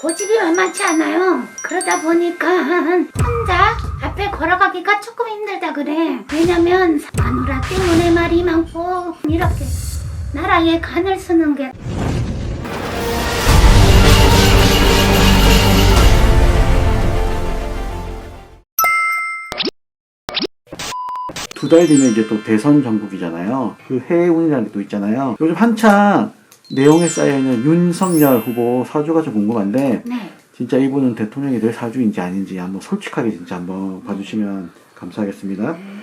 고집이 만만치 않아요. 그러다 보니까 혼자 앞에 걸어가기가 조금 힘들다 그래. 왜냐면 마누라 때문에 말이 많고 이렇게 나라에 간을 쓰는 게 두달 뒤면 이제 또 대선 전국이잖아요. 그 해운이라는 게 또 있잖아요. 요즘 한창 내용에 쌓여있는 윤석열 후보 사주가 좀 궁금한데 네. 진짜 이분은 대통령이 될 사주인지 아닌지 한번 솔직하게 진짜 한번 봐주시면 감사하겠습니다. 오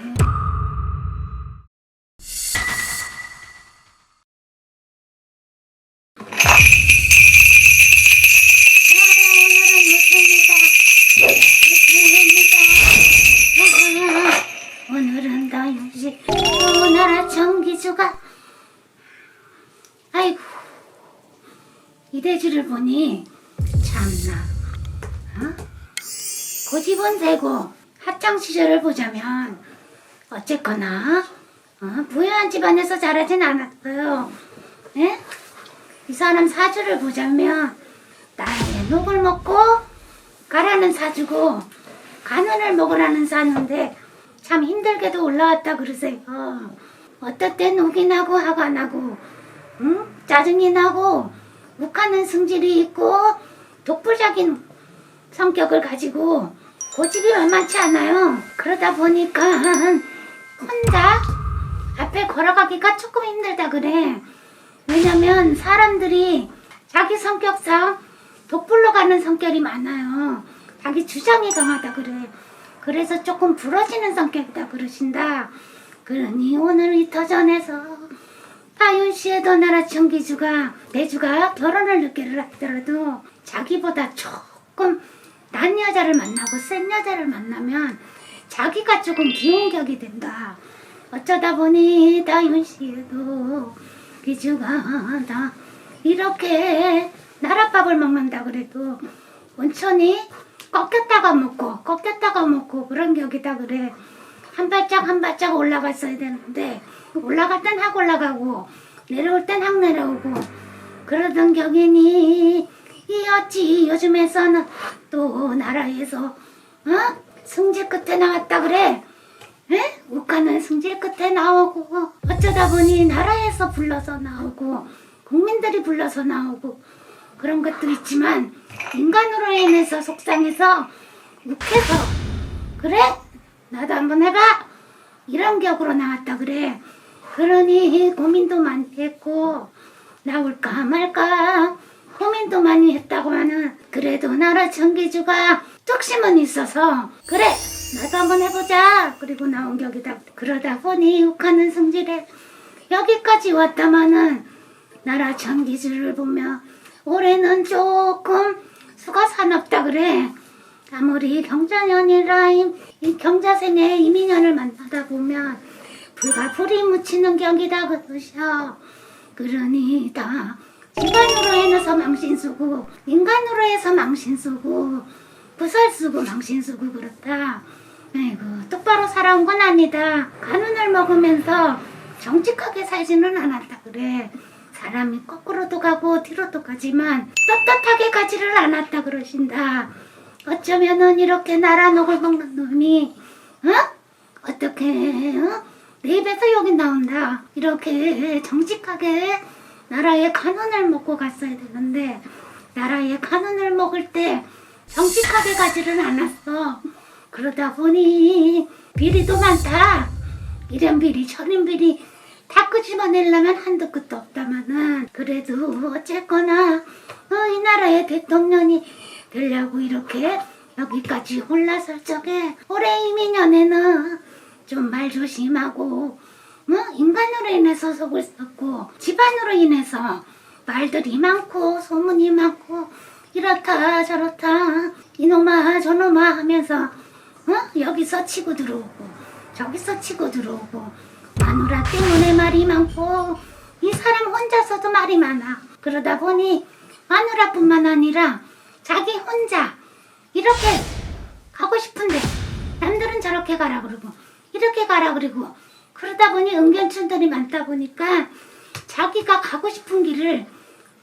이대주를 보니 참나 어? 고집은 되고 학창 시절을 보자면 어쨌거나 어? 부유한 집안에서 자라진 않았어요. 예? 이 사람 사주를 보자면 나의 녹을 먹고 가라는 사주고 가는을 먹으라는 사주인데 참 힘들게도 올라왔다 그러세요. 어떨 때 녹이 나고 화가 나고 응? 짜증이 나고 욱하는 성질이 있고 독불적인 성격을 가지고 고집이 만만치 않아요. 그러다 보니까 혼자 앞에 걸어가기가 조금 힘들다 그래. 왜냐면 사람들이 자기 성격상 독불로 가는 성격이 많아요. 자기 주장이 강하다 그래. 그래서 조금 부러지는 성격이다 그러신다. 그러니 오늘 이 터전에서 하윤 씨의 더나라 청기주가 내주가 결혼을 늦게를 하더라도 자기보다 조금 난 여자를 만나고 센 여자를 만나면 자기가 조금 기운격이 된다. 어쩌다 보니 다윤 씨도 기주가 다 이렇게 나랏밥을 먹는다 그래도 온천이 꺾였다가 먹고 꺾였다가 먹고 그런 격이다 그래 한 발짝 한 발짝 올라갔어야 되는데 올라갈 땐 확 올라가고 내려올 땐 확 내려오고 그러던 격이니 이 어찌 요즘에서는 또 나라에서 어? 승질 끝에 나왔다 그래 에? 욱하는 승질 끝에 나오고 어쩌다 보니 나라에서 불러서 나오고 국민들이 불러서 나오고 그런 것도 있지만 인간으로 인해서 속상해서 욱해서 그래 나도 한번 해봐. 이런 격으로 나왔다 그래. 그러니 고민도 많이 했고 나올까 말까 고민도 많이 했다고 하는 그래도 나라 전기주가 뚝심은 있어서. 그래 나도 한번 해보자. 그리고 나온 격이다 그러다 보니 욱하는 성질에 여기까지 왔다마는 나라 전기주를 보며 올해는 조금 수가 사납다 그래. 아무리 경자년이라 이, 이 경자생의 이민년을 만나다 보면 불과 불이 묻히는 격이다 그러셔. 그러니 다 집안으로 해서 망신 쓰고 인간으로 해서 망신 쓰고 부설 쓰고 망신 쓰고 그렇다. 아이고 똑바로 살아온 건 아니다. 가눈을 먹으면서 정직하게 살지는 않았다 그래. 사람이 거꾸로도 가고 뒤로도 가지만 떳떳하게 가지를 않았다 그러신다 어쩌면은 이렇게 나라 녹을 먹는 놈이 어? 어떻게 어? 내 입에서 욕이 나온다 이렇게 정직하게 나라의 간운을 먹고 갔어야 되는데 나라의 간운을 먹을 때 정직하게 가지를 않았어 그러다 보니 비리도 많다 이런 비리 저런 비리 다 끄집어내려면 한도 끝도 없다마는 그래도 어쨌거나 어, 이 나라의 대통령이 되려고 이렇게 여기까지 올라설 적에 올해 이민년에는 좀 말 조심하고 어? 인간으로 인해서 속을 썩고 집안으로 인해서 말들이 많고 소문이 많고 이렇다 저렇다 이놈아 저놈아 하면서 어? 여기서 치고 들어오고 저기서 치고 들어오고 마누라 때문에 말이 많고 이 사람 혼자서도 말이 많아 그러다 보니 마누라뿐만 아니라 자기 혼자 이렇게 가고 싶은데 남들은 저렇게 가라 그러고 이렇게 가라 그러고 그러다 보니 은견충들이 많다 보니까 자기가 가고 싶은 길을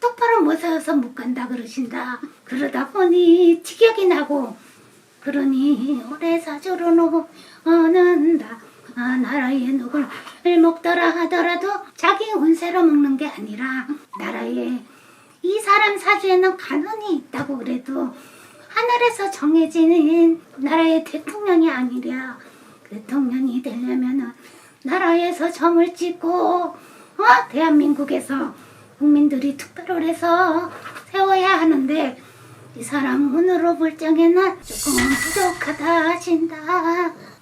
똑바로 못 서서 못 간다 그러신다. 그러다 보니 티격이 나고 그러니 오래 사주로 놓는다. 아, 나라의 누굴 먹더라 하더라도 자기 운세로 먹는 게 아니라 나라의 이 사람 사주에는 간운이 있다고 그래도 하늘에서 정해지는 나라의 대통령이 아니랴. 대통령이 되려면은 나라에서 점을 찍고 어? 대한민국에서 국민들이 투표를 해서 세워야 하는데 이 사람 운으로 볼 적에는 조금 부족하다 하신다.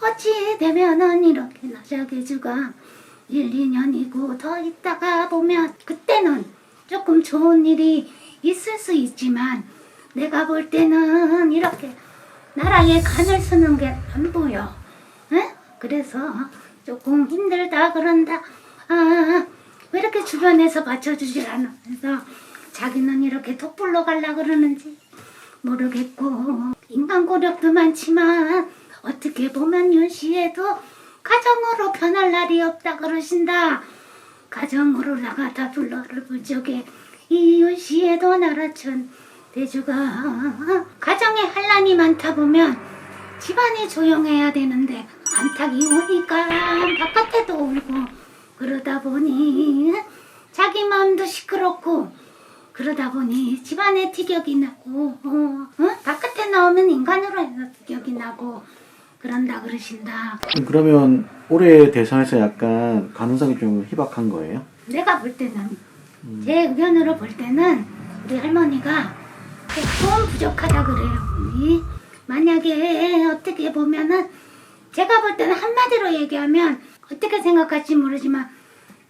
어찌 되면은 이렇게 나자개주가 1, 2년이고 더 있다가 보면 그때는 조금 좋은 일이 있을 수 있지만 내가 볼 때는 이렇게 나라에 간을 쓰는 게 안 보여. 에? 그래서 조금 힘들다 그런다. 아, 왜 이렇게 주변에서 받쳐주질 않아? 그래서 자기는 이렇게 톡불로 갈라 그러는지 모르겠고 인간 고력도 많지만 어떻게 보면 윤씨에도 가정으로 변할 날이 없다 그러신다. 가정으로 나가다 불러를 볼 적에 이윤씨에도 나라천 대주가 가정에 한란이 많다 보면 집안이 조용해야 되는데 암탉이 오니까 바깥에도 울고 그러다 보니 자기 마음도 시끄럽고 그러다 보니 집안에 티격이 나고 어, 어? 바깥에 나오면 인간으로 해서 티격이 나고 그런다 그러신다 그러면 올해 대선에서 약간 가능성이 좀 희박한 거예요? 내가 볼 때는 제 의견으로 볼 때는 우리 할머니가 조금 부족하다 그래요. 이 만약에 어떻게 보면은 제가 볼 때는 한마디로 얘기하면 어떻게 생각할지 모르지만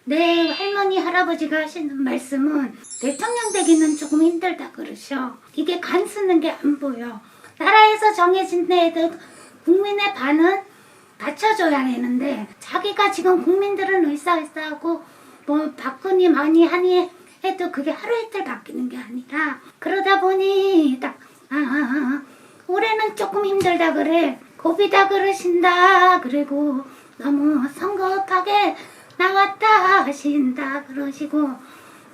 내 할머니 할아버지가 하시는 말씀은 대통령 되기는 조금 힘들다 그러셔. 이게 간 쓰는 게 안 보여. 나라에서 정해진 데에도 국민의 반은 받쳐줘야 되는데 자기가 지금 국민들은 의사의사하고 뭐 바꾸니 많이 하니 해도 그게 하루 이틀 바뀌는 게 아니라 그러다 보니 딱 아, 아, 아, 올해는 조금 힘들다 그래. 고비다 그러신다. 그리고 너무 성급하게 나왔다 하신다 그러시고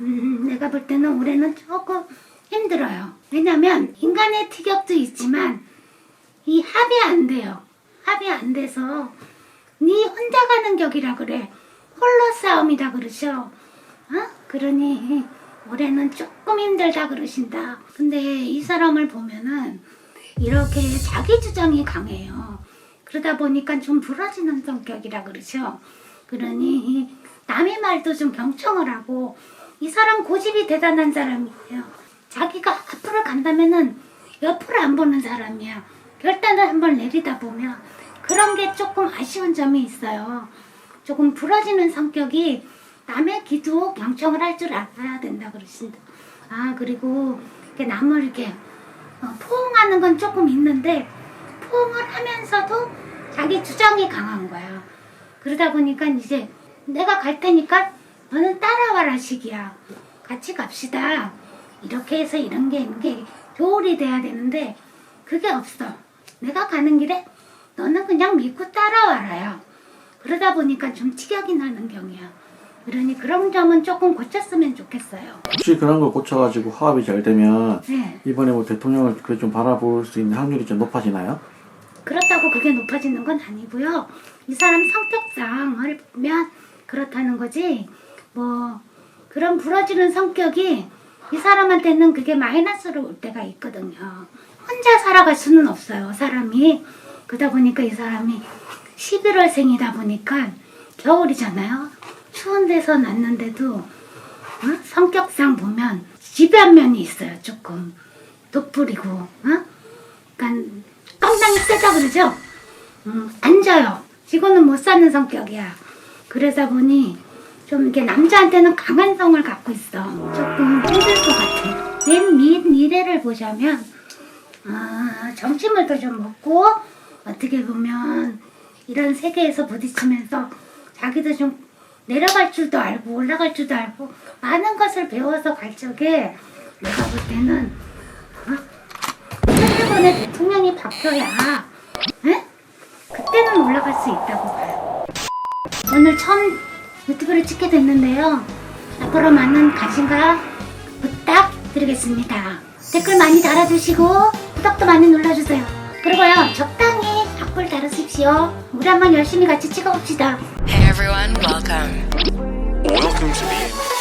음, 내가 볼 때는 올해는 조금 힘들어요. 왜냐면 인간의 티격도 있지만 이 합이 안 돼요. 합이 안 돼서 네 혼자 가는 격이라 그래. 홀로 싸움이다 그러셔. 어? 그러니 올해는 조금 힘들다 그러신다. 근데 이 사람을 보면은 이렇게 자기 주장이 강해요. 그러다 보니까 좀 부러지는 성격이라 그러셔. 그러니 남의 말도 좀 경청을 하고 이 사람 고집이 대단한 사람이에요. 자기가 앞으로 간다면은 옆으로 안 보는 사람이야. 결단을 한번 내리다 보면 그런 게 조금 아쉬운 점이 있어요. 조금 부러지는 성격이 남의 기도 경청을 할 줄 알아야 된다 그러신다. 아 그리고 이렇게 남을 이렇게 어, 포옹하는 건 조금 있는데 포옹을 하면서도 자기 주장이 강한 거야. 그러다 보니까 이제 내가 갈 테니까 너는 따라와라 식이야. 같이 갑시다. 이렇게 해서 이런 게 이런 게 교울이 돼야 되는데 그게 없어. 내가 가는 길에 너는 그냥 믿고 따라와라요. 그러다 보니까 좀 티격이 나는 경이야. 그러니 그런 점은 조금 고쳤으면 좋겠어요. 혹시 그런 걸 고쳐가지고 화합이 잘 되면 네. 이번에 뭐 대통령을 그래 좀 바라볼 수 있는 확률이 좀 높아지나요? 그렇다고 그게 높아지는 건 아니고요. 이 사람 성격상을 보면 그렇다는 거지. 뭐 그런 부러지는 성격이 이 사람한테는 그게 마이너스로 올 때가 있거든요. 혼자 살아갈 수는 없어요. 사람이 그러다 보니까 이 사람이 11월 생이다 보니까 겨울이잖아요. 추운 데서 났는데도 어? 성격상 보면 지배한 면이 있어요. 조금 돋부리고 어? 그러니까 깡당이 세다 그러죠? 음, 앉아요. 지고는 못 사는 성격이야. 그러다 보니 좀 이렇게 남자한테는 강한 성을 갖고 있어. 조금 힘들 것 같아. 맨 미, 미래를 보자면 아, 정치물도 좀 먹고 어떻게 보면 이런 세계에서 부딪히면서 자기도 좀 내려갈 줄도 알고 올라갈 줄도 알고 많은 것을 배워서 갈 적에 내가 볼 때는 어? 일본의 대통령이 바뀌어야 에? 그때는 올라갈 수 있다고 봐요. 오늘 처음 유튜브를 찍게 됐는데요. 앞으로 많은 관심과 부탁드리겠습니다. 댓글 많이 달아주시고 구독도 많이 눌러주세요. 그리고요 적당히 악플 달으십시오. 우리 한번 열심히 같이 찍어봅시다. Hey everyone, welcome. Welcome to the